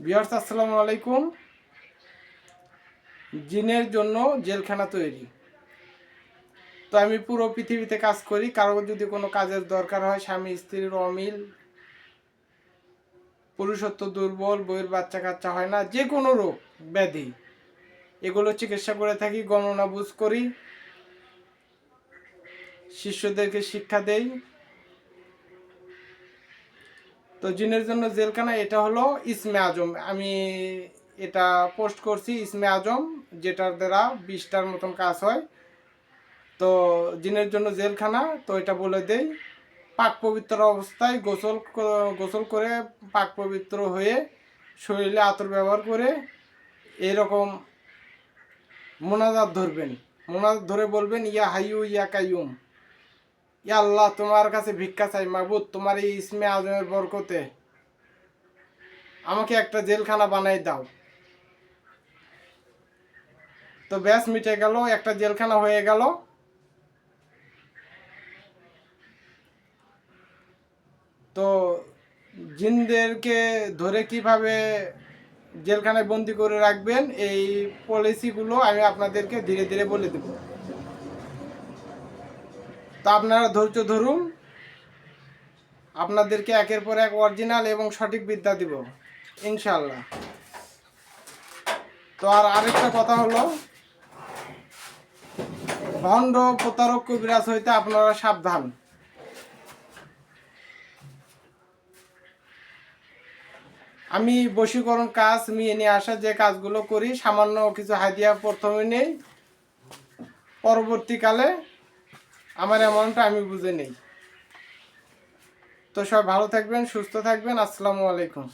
বিহার্স আসসালামু আলাইকুম। জিনের জন্য জেলখানা তৈরি। তো আমি পুরো পৃথিবীতে কাজ করি, কারও যদি কোনো কাজের দরকার হয়, স্বামী স্ত্রীর অমিল, পুরুষত্ব দুর্বল, বইয়ের বাচ্চা কাচ্চা হয় না, যে কোনো রোগ, ব্যাধি, এগুলো চিকিৎসা করে থাকি, গণনা বুঝ করি, শিষ্যদেরকে শিক্ষা দেই। তো জিনের জন্য জেলখানা, এটা হলো ইসমে আজম। আমি এটা পোস্ট করছি ইসমে আজম, যেটার দ্বারা বিশটার মতন কাজ হয়। তো জিনের জন্য জেলখানা, তো এটা বলে দেই, পাক পবিত্র অবস্থায় গোসল গোসল করে পাক পবিত্র হয়ে শরীরে আতর ব্যবহার করে এরকম মোনাজাত ধরবেন। মোনাজাত ধরে বলবেন, ইয়া হাইউ ইয়া কাইয়ুম। আল্লাহ, তোমার কাছে ভিক্ষা চাই মাহবুদ তোমার এই ইসমে আজমের বরকতে। আমাকে একটা জেলখানা বানাই দাও। তো ব্যাস মিটে গেল, একটা জেলখানা হয়ে গেল। তো জিনদেরকে ধরে কীভাবে জেলখানায় বন্দি করে রাখবেন, এই পলিসিগুলো আমি আপনাদেরকে ধীরে ধীরে বলে দেব। তো আপনারা ধৈর্য ধরুন। আপনাদেরকে একের পর এক অরিজিনাল এবং সঠিক বিদ্যা দিব। ইনশাল্লাহ তো আর আরেকটা কথা হলো, ভণ্ড প্রতারক কবিরাজ হইতে আপনারা সাবধান। আমি বশীকরণ কাজ নিয়ে নিয়ে আসা যে কাজগুলো করি, সামান্য কিছু হাদিয়া প্রথমে নেই। পরবর্তীকালে আমার অ্যামাউন্টটা আমি বুঝে নেই। তো সবাই ভালো থাকবেন সুস্থ থাকবেন আসসালামু আলাইকুম।